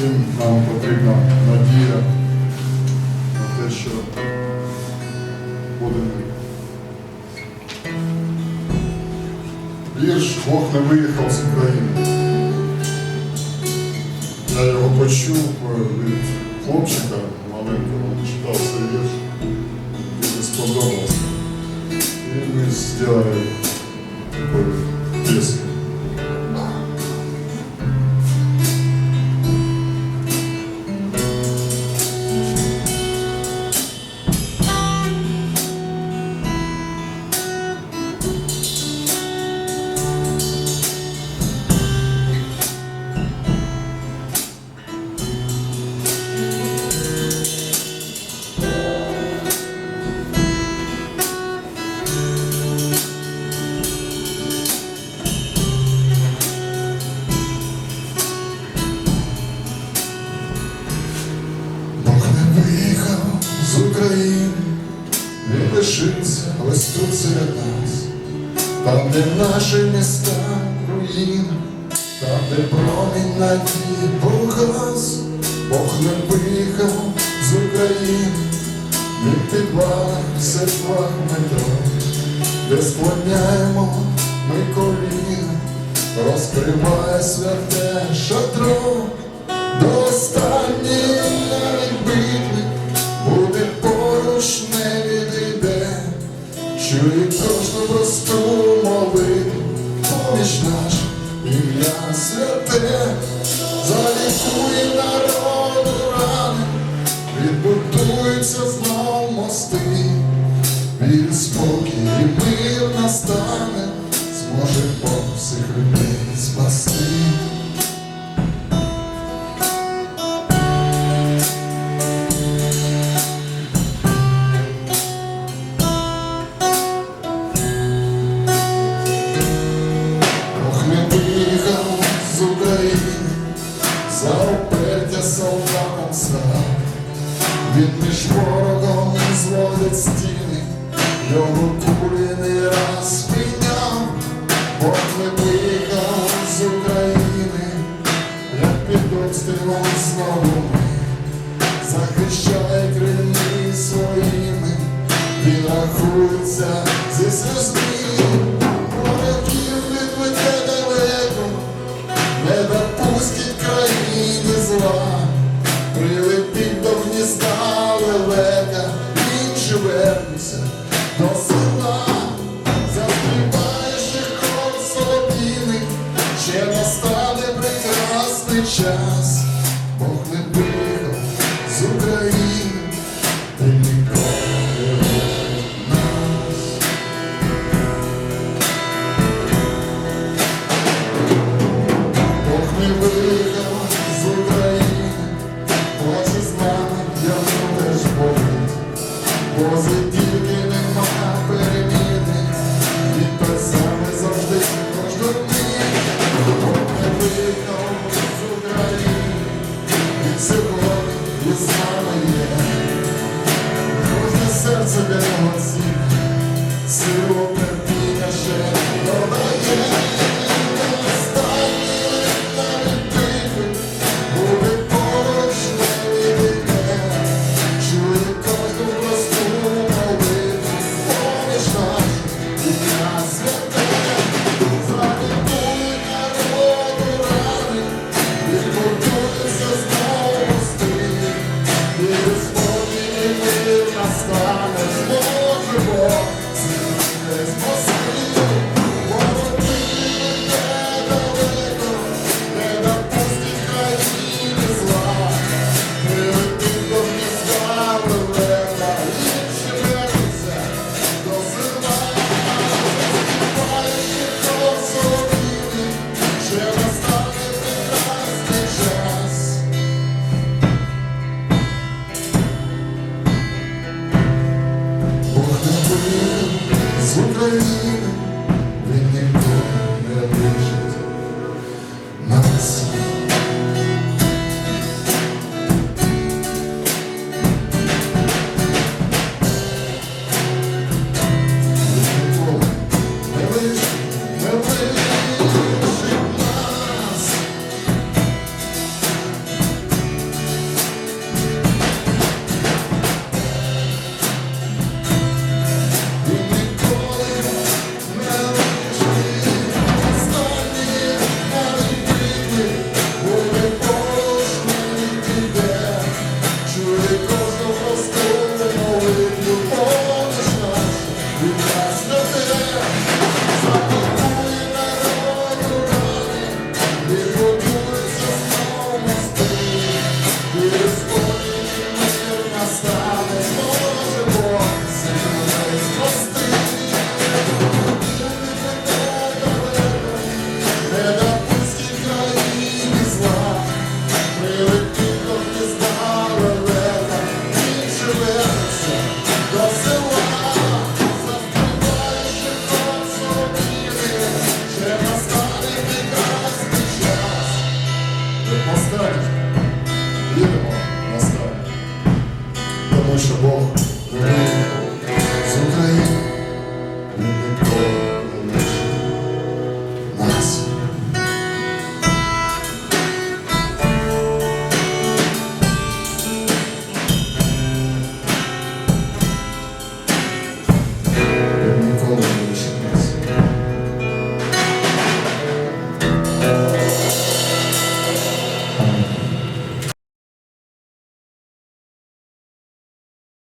всім нам потрібна надія на те, що буде мир. Вірш Бог не виїхав з України. Я його почув е, від хлопчика маленького, читав цей вірш, мені сподобався. І ми зробили таку пісню. Лишився тут серед нас, там, де наші міста руїна, там, де промінь надії погас, Бог не виїхав з України, він в підвалах серцях метро, де склоняємо ми коліна, розкриває святе шатро. До останньої залікує народу рани, відбудуються знов мости, вір спокій і мир настане, зможе Бог всіх людей спасти. Кулі раз прийняв. Бог не виїхав з України, як під обстрілом захищає крилі своїми, він рахується зі зла, прилетить до гнізда лелека, інші вернуться до села, заспіває ще хор солов'їний, ще настане прекрасний час, Бог не виїхав Rasta.